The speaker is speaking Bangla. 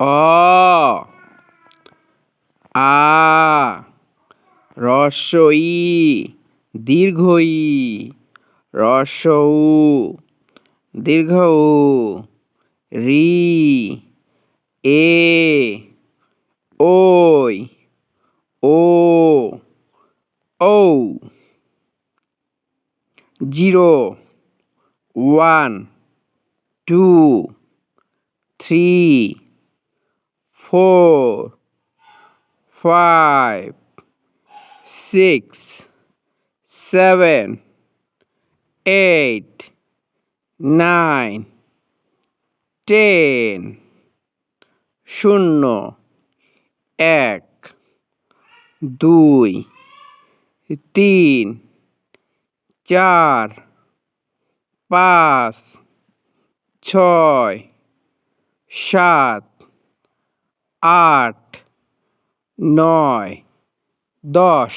অ, আ ই হ্রস্ব উ দীর্ঘ, রি, এ, ওই, ও, ঔ, zero, one, two, three four five six seven eight nine ten শূন্য, এক, দুই, তিন, চার, পাঁচ, ছয়, সাত আট নয় দশ